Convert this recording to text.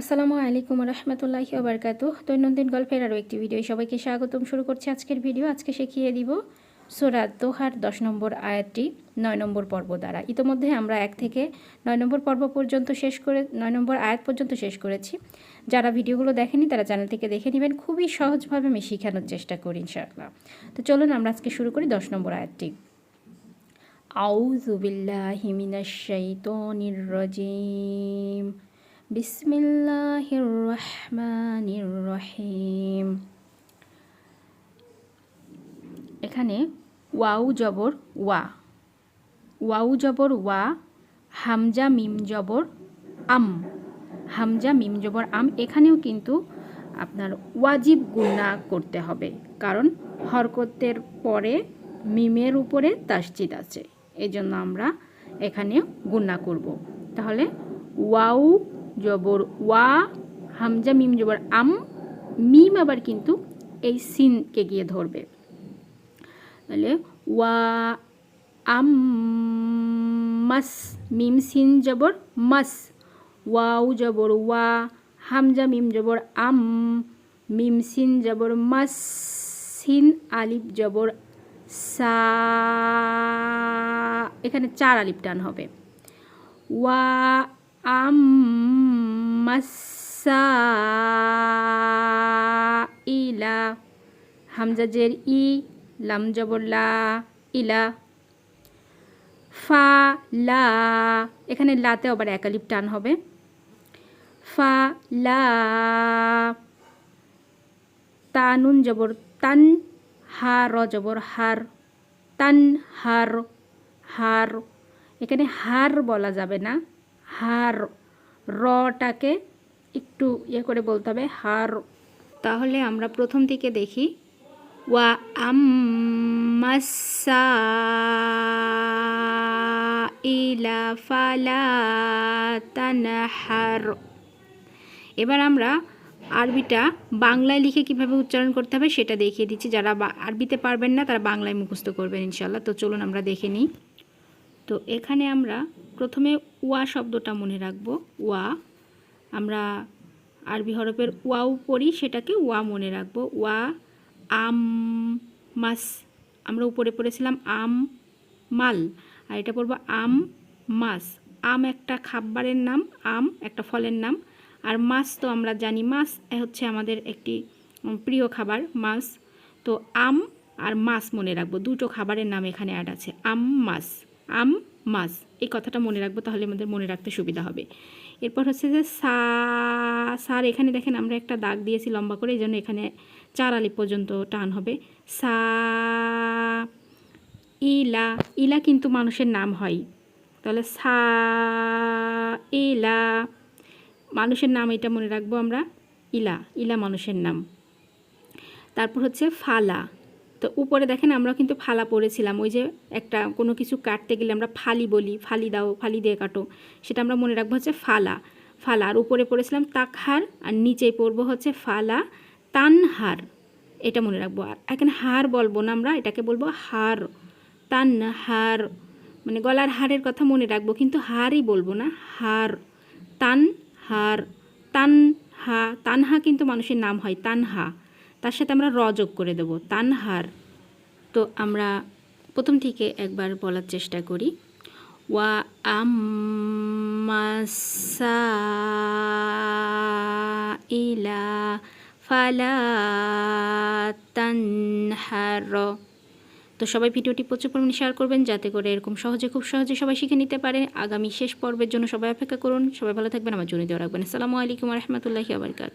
আসসালামু আলাইকুম রহমতুল্লাহি ওবরকাত। দৈনন্দিন গল্পের আরও একটি ভিডিও সবাইকে স্বাগতম। শুরু করছি আজকের ভিডিও আজকে শিখিয়ে দিব সোরা দোহার দশ নম্বর আয়াতটি, নয় নম্বর পর্ব দ্বারা। ইতোমধ্যে আমরা এক থেকে নয় নম্বর পর্ব পর্যন্ত শেষ করে, নয় নম্বর আয়াত পর্যন্ত শেষ করেছি। যারা ভিডিওগুলো দেখেনি, তারা চ্যানেল থেকে দেখে নেবেন। খুবই সহজভাবে আমি শেখানোর চেষ্টা করি, ইনশাআল্লাহ। তো চলুন আমরা আজকে শুরু করি দশ নম্বর আয়াতটি। আউযু বিল্লাহি মিনাশ শাইতানির রাজিম। বিসমিল্লাহির রহমানির রহিম এখানে ওয়াউ জবর ওয়া। ওয়াউ জবর ওয়া, হামজা মিম জবর আম। হামজা মিম জবর আম এখানেও কিন্তু আপনার ওয়াজিব গুণা করতে হবে, কারণ হরকতের পরে মিমের উপরে তাসজিদ আছে। এই জন্য আমরা এখানে গুণা করব। তাহলে ওয়াউ জবর ওয়া, হামজা, মিম জবর আম, মিম আবার কিন্তু এই সিনকে গিয়ে ধরবে। তাহলে ওয়া, আম, মাস, মিম সিন জবর মাস ওয়াউ জবর ওয়া, হামজা, মিম জবর আম, মিম সিন জবর মাস, সিন আলিফ জবর সা, এখানে চার আলিফ টান হবে। ওয়া, আম ইলা হামজা জের ই, লাম জবর লা, ইলা, ফা, লা, এখানে লাতে আবার একালিপ টান হবে। ফা, লা তানুন জবর, তান, হার জবর, হার, তান, হার হার, এখানে হার বলা যাবে না, হার। রটাকে একটু ইয়ে করে বলতে হবে, হার। তাহলে আমরা প্রথম দিকে দেখি। ওয়া আম্মাসা ইলা ফালা এবার আমরা আরবিটা বাংলায় লিখে কীভাবে উচ্চারণ করতে হবে সেটা দেখিয়ে দিচ্ছি। যারা আরবিতে পারবেন না, তারা বাংলায় মুখস্থ করবেন ইনশাল্লাহ তো চলুন আমরা দেখে নিই। তো এখানে আমরা প্রথমে ওয়া শব্দটা মনে রাখব। ওয়া, আমরা আরবি হরফের ওয়াও পড়ি, সেটাকে ওয়া মনে রাখব। ওয়া, আম, মাস, আমরা উপরে পড়েছিলাম আম, মাল, আর এটা পড়ব আম, মাস। আম একটা খাবারের নাম, আম একটা ফলের নাম, আর মাছ তো আমরা জানি মাছ হচ্ছে আমাদের একটি প্রিয় খাবার মাছ তো আম আর মাছ মনে রাখব, দুটো খাবারের নাম এখানে অ্যাড আছে, আম মাছ আম, মাছ, এই কথাটা মনে রাখব, তাহলে আমাদের মনে রাখতে সুবিধা হবে। এরপর হচ্ছে যে সা, সার এখানে দেখেন আমরা একটা দাগ দিয়েছি লম্বা করে এই জন্য এখানে চার আলি পর্যন্ত টান হবে। সা, ইলা ইলা কিন্তু মানুষের নাম হয়। তাহলে সা, ইলা, মানুষের নাম এটা মনে রাখব আমরা, ইলা ইলা মানুষের নাম। তারপর হচ্ছে ফালা। তো উপরে দেখেন আমরা কিন্তু ফালা পড়েছিলাম ওই যে একটা কোনো কিছু কাটতে গেলে আমরা ফালি বলি, ফালি দাও, ফালি দিয়ে কাটো। সেটা আমরা মনে রাখব হচ্ছে ফালা। ফালা, আর উপরে পড়েছিলাম তাকহার, আর নিচে পড়ব হচ্ছে ফালা, তানহার। এটা মনে রাখব। আর এখানে হার বলব না আমরা, এটাকে বলব হার। তান হার মানে গলার হারের কথা মনে রাখব, কিন্তু হারই বলব না, হার। তান হার তান হা তানহা কিন্তু মানুষের নাম হয়, তানহা। তার সাথে আমরা র যোগ করে দেব। তানহার। তো আমরা প্রথম থেকে একবার বলার চেষ্টা করি। ওয়া আমাসা ইলা ফালা তানহার। তো সবাই ভিডিওটি প্রচুর পরিমাণে শেয়ার করবেন যাতে করে এরকম সহজে খুব সহজে সবাই শিখে নিতে পারে। আগামী শেষ পর্বের জন্য সবাই অপেক্ষা করুন। সবাই ভালো থাকবেন, আমার জন্য দেওয়া রাখবেন। আসসালামু আলাইকুম রহমতুল্লাহি আবরকাত